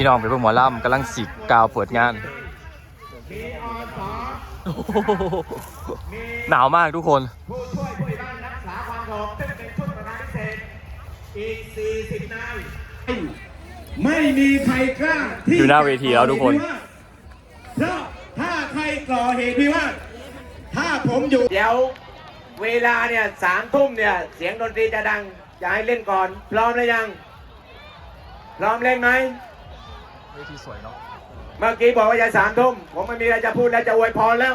พี่น้องไปเบิ่งหมอลำกำลังสิกาวเปิดงาน หนาวมากทุกคน ผู้ช่วยผู้ใหญ่บ้านรักษาความสงบซึ่งเป็นชุดประธานพิเศษอีก 40 นาย ไม่มีใครกล้าที่อยู่หน้าเวทีแล้วทุกคน เพราะถ้าใครก่อเหตุพิวาทถ้าผมอยู่ เดี๋ยวเวลาเนี่ยสามทุ่มเนี่ย เสียงดนตรีจะดัง จะให้เล่นก่อน พร้อมหรือยัง พร้อมเล่นไหม เวทีสวยเนาะเมื่อกี้บอกว่าจะสามทุ่มผมไม่มีอะไรจะพูดแล้วจะอวยพรแล้ว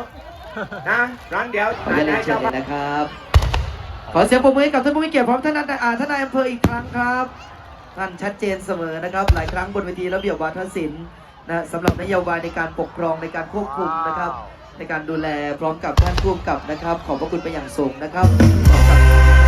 นะงั้นเดี๋ยวขออนุญาตเรียนเชิญเลยนะครับ ขอเสียงปรบมือให้กับท่านผู้มีเกียรติพร้อมท่านนายอ่าท่านนายอำเภออีกครั้งครับ ท่านชัดเจนเสมอนะครับ หลายครั้งบนเวทีระเบียบวาทศิลป์นะสำหรับนโยบายในการปกครองในการควบคุมนะครับ ในการดูแลพร้อมกับท่านผู้กำกับนะครับ ขอบพระคุณเป็นอย่างสูงนะครับ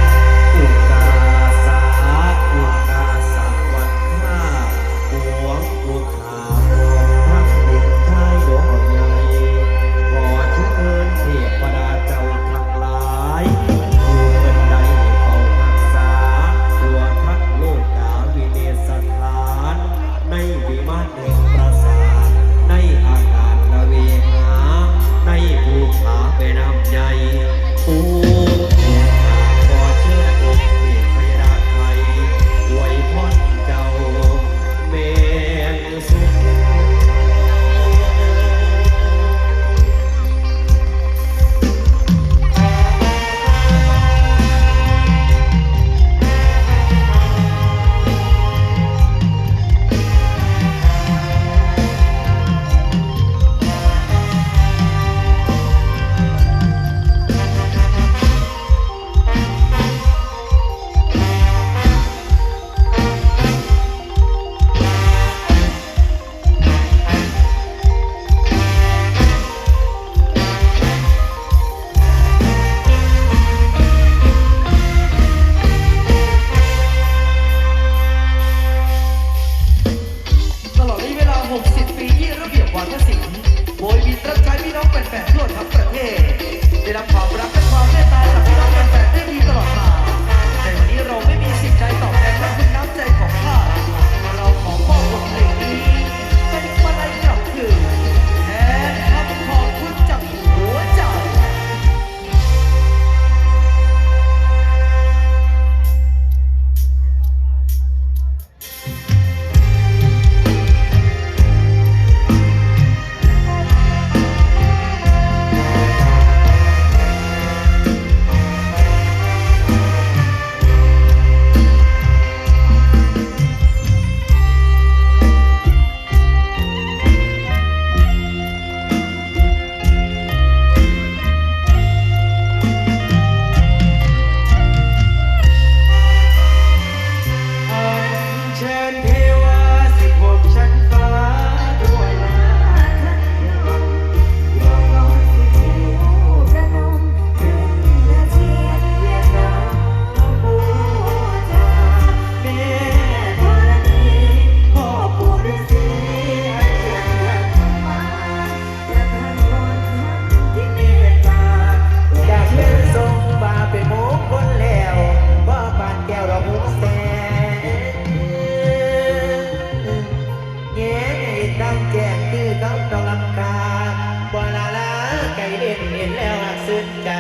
แล้วหักใจ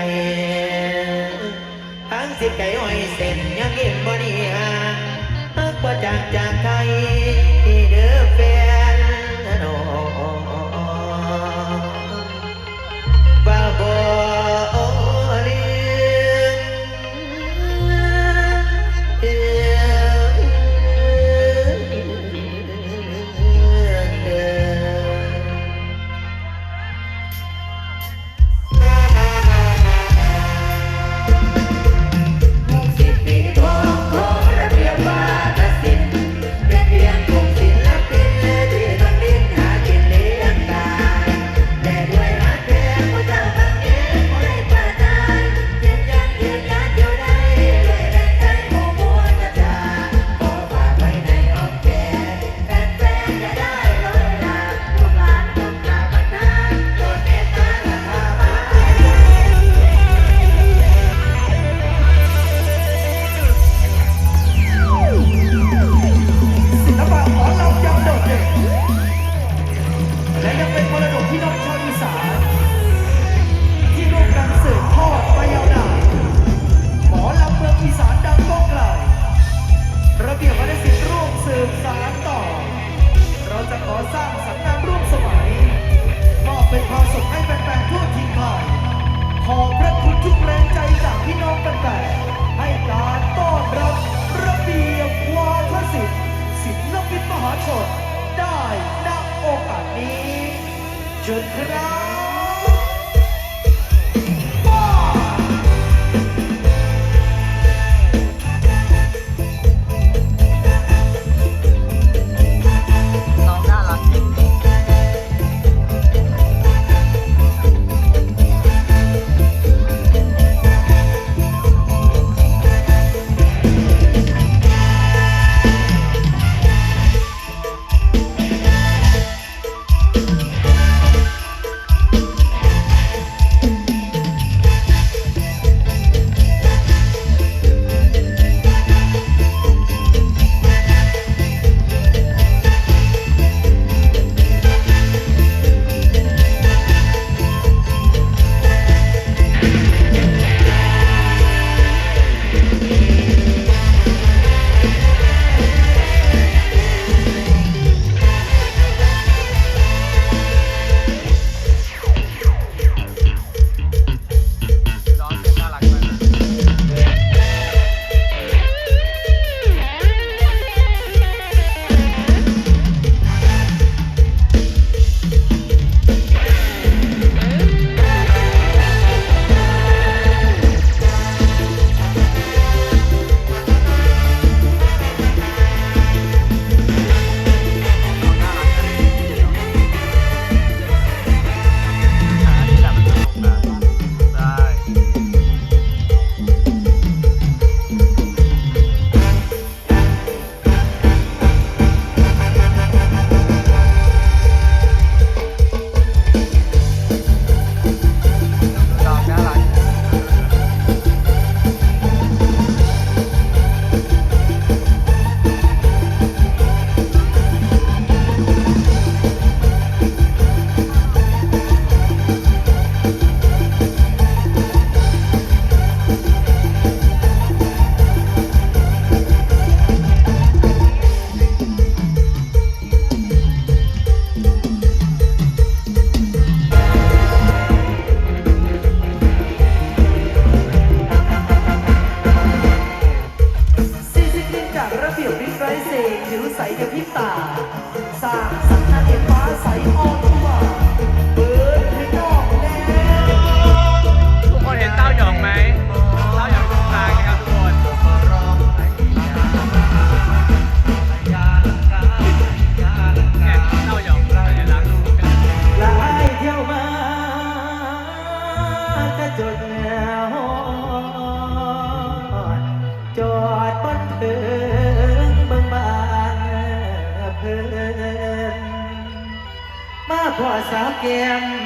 ทางสิไก่อ้อยเส้นยังเห็นบ่ดีฮะฮักว่าจากจาก 대박!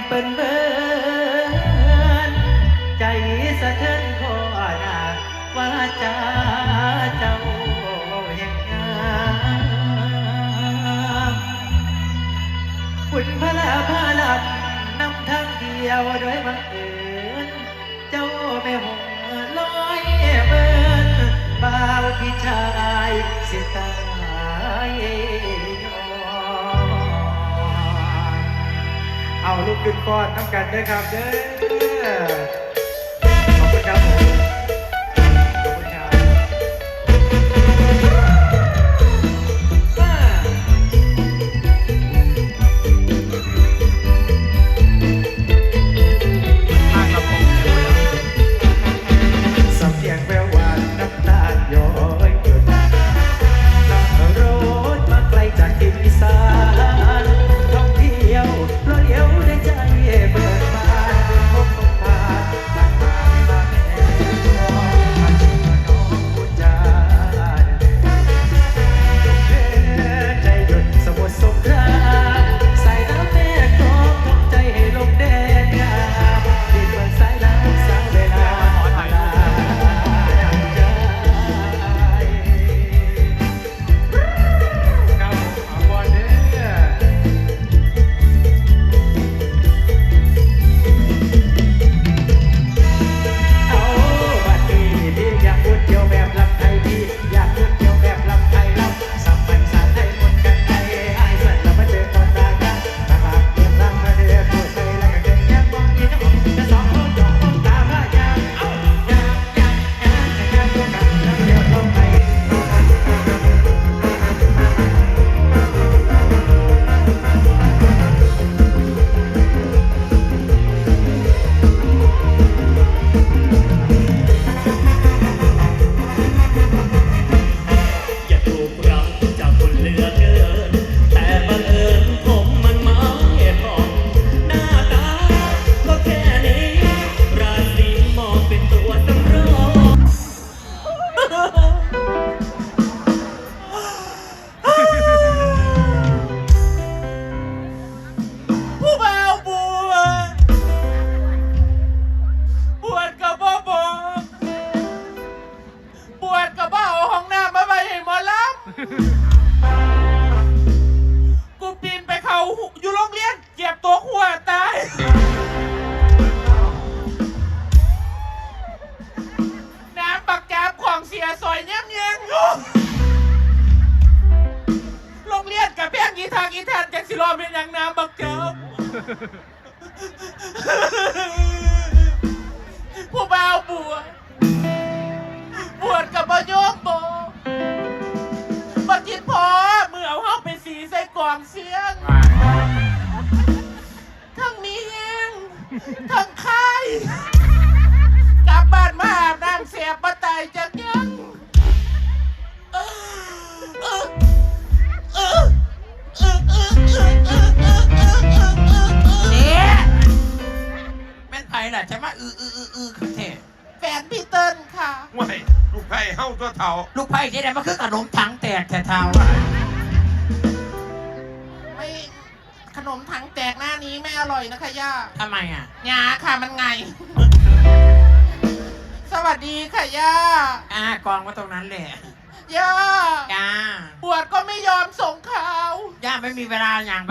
เป็นเบอร์ ก้อนน้ำกันด้วยครับเด้อ องเสียง ทั้งมีแห้งทั้งไข่กลับบ้านมาอาบน้ำเสียประไตายจากยังเออเออเออเออเออเออเออเออเออเออเออเออเอ๊ะแม่นไผ่ล่ะจะมาอืออืออืออือคือเท่แฟนพี่เติ้ลค่ะ ไม่ลูกไผ่เฮ้าตัวเท่า ลูกไผ่ที่ไหนมาคือขนมถังแตกแต่เท่า ขนมถังแตกหน้านี้ไม่อร่อยนะคะย่าทำไมอะยาค่ะมันไง สวัสดีค่ะย่าอ่ากองมาตรงนั้นเลยย่าจ้าปวดก็ไม่ยอมส่งข่าว ย่าไม่มีเวลาอย่าง